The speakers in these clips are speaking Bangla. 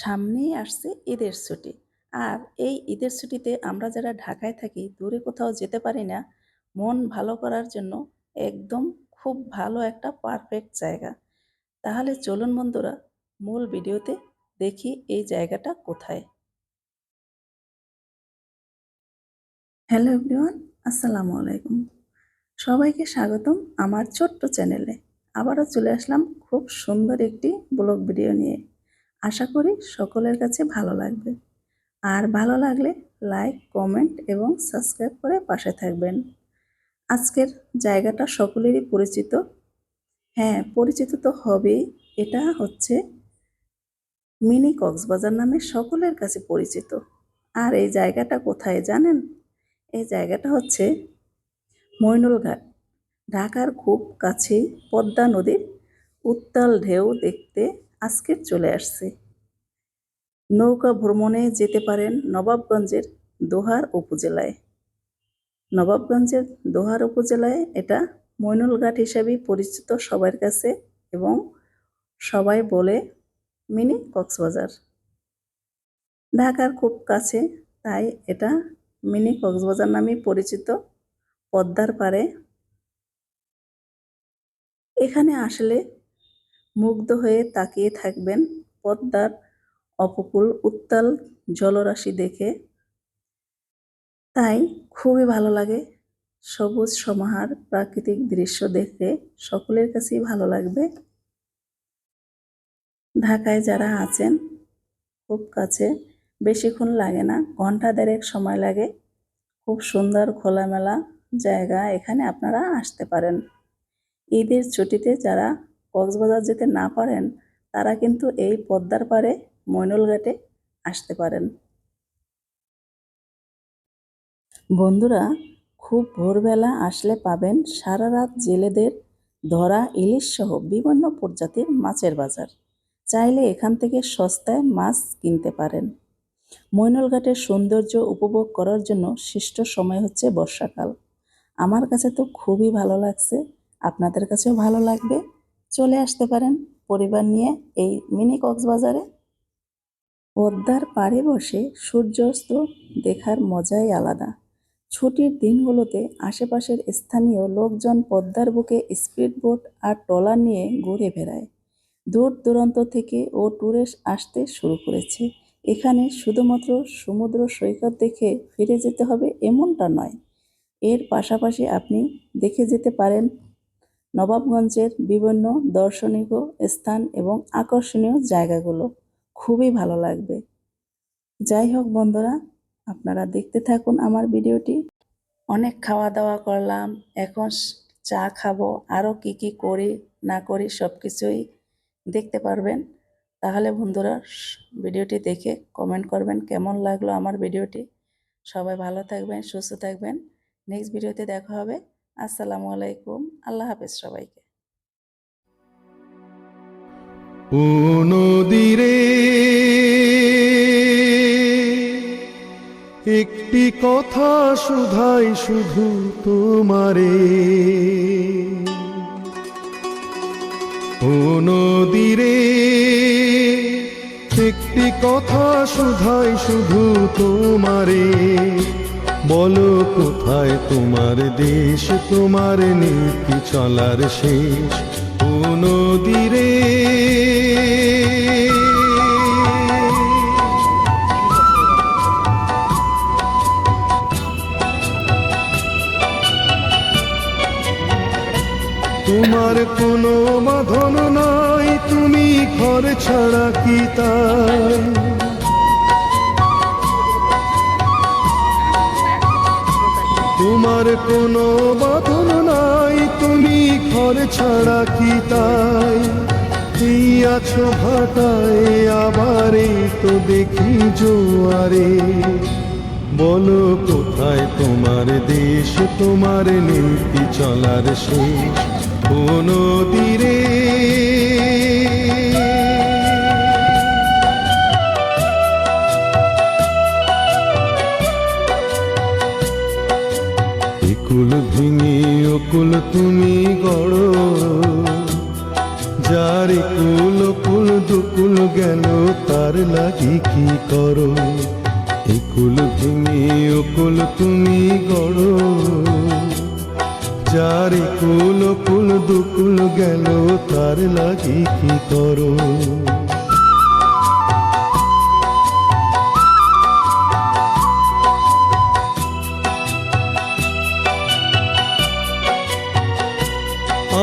সামনেই আসছে ঈদের ছুটি। আর এই ঈদের ছুটিতে আমরা যারা ঢাকায় থাকি, দূরে কোথাও যেতে পারি না, মন ভালো করার জন্য একদম খুব ভালো একটা পারফেক্ট জায়গা। তাহলে চলুন বন্ধুরা, মূল ভিডিওতে দেখি এই জায়গাটা কোথায়। হ্যালো এভরিওয়ান, আসসালামু আলাইকুম। সবাইকে স্বাগতম আমার ছোট্ট চ্যানেলে। আবারও চলে আসলাম খুব সুন্দর একটি ব্লগ ভিডিও নিয়ে। আশা করি সকলের কাছে ভালো লাগবে। আর ভালো লাগলে লাইক কমেন্ট এবং সাবস্ক্রাইব করে পাশে থাকবেন। আজকের জায়গাটা সকলেরই পরিচিত। হ্যাঁ পরিচিত তো হবেই। এটা হচ্ছে মিনি কক্সবাজার নামে সকলের কাছে পরিচিত। আর এই জায়গাটা কোথায় জানেন? এই জায়গাটা হচ্ছে মৈনুলঘাট। ঢাকার খুব কাছেই পদ্মা নদীর উত্তাল ঢেউ দেখতে আজকে চলে আসছে। নৌকা ভ্রমণে যেতে পারেন নবাবগঞ্জের দোহার উপজেলায়। নবাবগঞ্জের দোহার উপজেলায় এটা মৈনুলঘাট হিসাবেই পরিচিত সবার কাছে এবং সবাই বলে মিনি কক্সবাজার। ঢাকার খুব কাছে, তাই এটা মিনি কক্সবাজার নামে পরিচিত পদ্মার পারে এখানে আসলে মুগ্ধ হয়ে তাকিয়ে থাকবেন পদ্মার অপকূল উত্তাল জলরাশি দেখে। তাই খুবই ভালো লাগে সবুজ সমাহার প্রাকৃতিক দৃশ্য দেখে। সকলের কাছেই ভালো লাগবে। ঢাকায় যারা আছেন, খুব কাছে, বেশিক্ষণ লাগে না, ঘণ্টা দেড়েক সময় লাগে। খুব সুন্দর খোলামেলা জায়গা এখানে আপনারা আসতে পারেন। ঈদের ছুটিতে যারা কক্সবাজার যেতে না পারেন, তারা কিন্তু এই পদ্মার পাড়ে মৈনুলঘাটে আসতে পারেন। বন্ধুরা, খুব ভোরবেলা আসলে পাবেন সারা রাত জেলেদের ধরা ইলিশ সহ বিভিন্ন প্রজাতির মাছের বাজার। চাইলে এখান থেকে সস্তায় মাছ কিনতে পারেন। মৈনলঘাটের সৌন্দর্য উপভোগ করার জন্য শ্রেষ্ঠ সময় হচ্ছে বর্ষাকাল। আমার কাছে তো খুবই ভালো লাগছে, আপনাদের কাছেও ভালো লাগবে। চলে আসতে পারেন পরিবার নিয়ে এই মিনি কক্সবাজারে। পদ্মার পাড়ে বসে সূর্যাস্ত দেখার মজাই আলাদা। ছুটির দিনগুলোতে আশেপাশের স্থানীয় লোকজন পদ্মার বুকে স্পিড বোট আর ট্রলার নিয়ে ঘুরে বেড়ায়। দূর দূরান্ত থেকে ও ট্যুরিস্ট আসতে শুরু করেছে। এখানে শুধুমাত্র সমুদ্র সৈকত দেখে ফিরে যেতে হবে এমনটা নয়। এর পাশাপাশি আপনি দেখে যেতে পারেন নবাবগঞ্জের বিভিন্ন দর্শনীয় স্থান এবং আকর্ষণীয় জায়গাগুলো খুবই ভালো লাগবে। যাই হোক বন্ধুরা, আপনারা দেখতে থাকুন আমার ভিডিওটি। অনেক খাওয়া দাওয়া করলাম, এখন চা খাব আরও কি কি করি, না করি সব কিছুই দেখতে পারবেন। তাহলে বন্ধুরা, ভিডিওটি দেখে কমেন্ট করবেন কেমন লাগল আমার ভিডিওটি। সবাই ভালো থাকবেন, সুস্থ থাকবেন। নেক্সট ভিডিওতে দেখা হবে। আসসালামু আলাইকুম, আল্লাহ হাফেজ সবাইকে। ও নদীরে, একটি কথা শুধাই শুধু তোমারে। নদীরে, একটি কথা শুধাই শুধু তোমারে। বলো কোথায় তোমার দেশ, তোমার নীতি চলার শেষ? ও নদীরে তোমার কোনো বাঁধন নাই, তুমি ঘর ছাড়া কি তাই? তোমার কোনো বাঁধন নাই, তুমি ঘর ছাড়া কি তাই? এই আছো ভাটায় আবার তো দেখি জোয়ারে। বলো কোথায় তোমার দেশ, তোমার নীতি চলার শেষ? কোনো তীরে একুল ভেঙে অকুল তুমি গড়। যার কুল কুল দুকুল গেল, তার লাগি কি করো? একুল ভেঙে ওকুল তুমি গড়ো। যার কুল কুল দুকুল গেল, তার লাগি কি করো?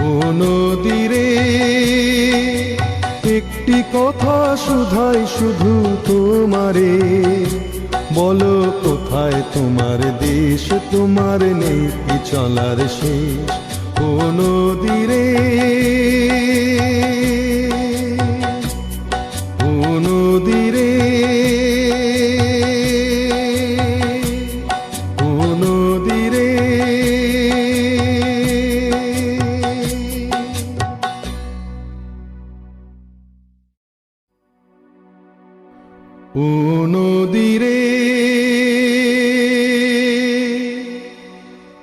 ও নদীরে একটি কথা শুধাই শুধু তোমারে। বলো কোথায় তোমার দেশ, তোমার নেই চলার শেষ। ও নদীরে ও নদীরে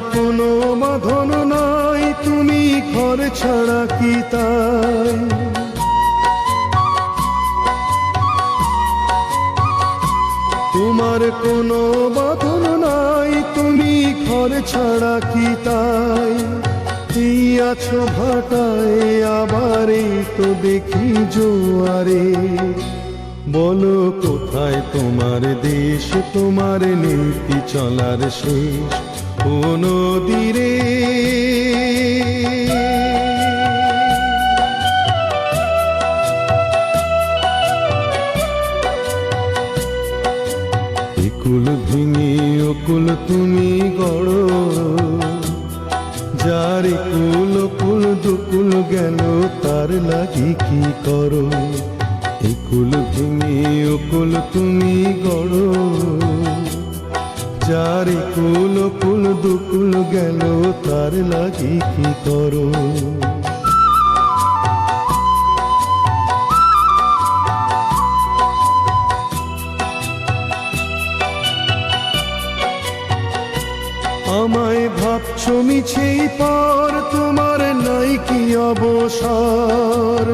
কোনো বাঁধন নাই, তুমি ঘর ছাড়া কি তাই? তোমার কোনো বাঁধন নাই, তুমি ঘর ছাড়া কি তাই? আছো ভাটায় আবার তো দেখি জোয়ারে। বলো কোথায় তোমার দেশ, তোমার নীতি চলার শেষ? ও নদীরে একুল ভেঙে ওকুল তুমি গড়ো। যার কুল কুল দুকুল গেল তার লাগি কি করো? একুল ভেঙে ওকুল তুমি গড়ো। যার কুল কুল দুকুল গেল, তার লাগি কি করো? আমায় ভাবছ মিছেই পর, তোমার নাই কি অবসর?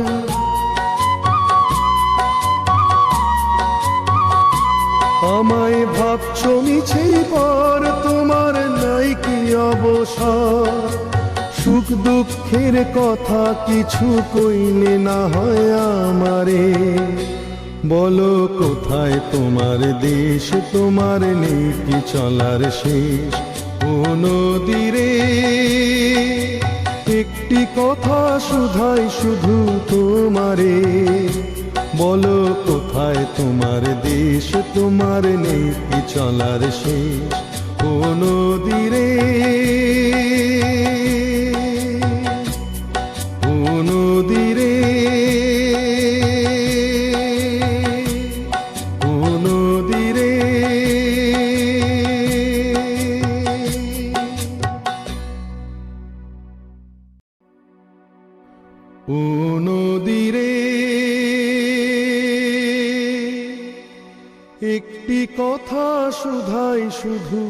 সুখ দুঃখের কথা কিছু কইলে না হয় আমারে। বলো কোথায় তোমার দেশ, তোমার কি চলার শেষ। নদীরে, একটি কথা শুধাই শুধু তোমারে। বলো কোথায় তোমার দেশ, তোমার কি চলার শেষ। ও নদীরে ও নদীরে ও নদীরে ও নদীরে একটি কথা শুধাই শুধু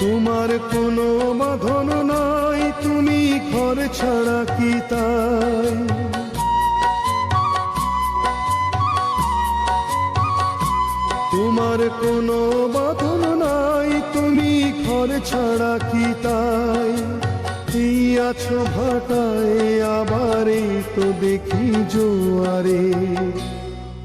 তোমার কোনো বাঁধন নাই, তুমি ঘর ছাড়া কি তাই? তোমার কোনো বাঁধন নাই, তুমি ঘর ছাড়া কি তাই? আছো ভাটায়, আবার তো দেখি জোয়ারে।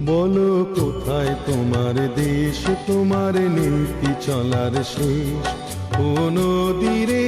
বলো কোথায় তোমার দেশ, তোমার নীতি চলার শেষ? ও নদীরে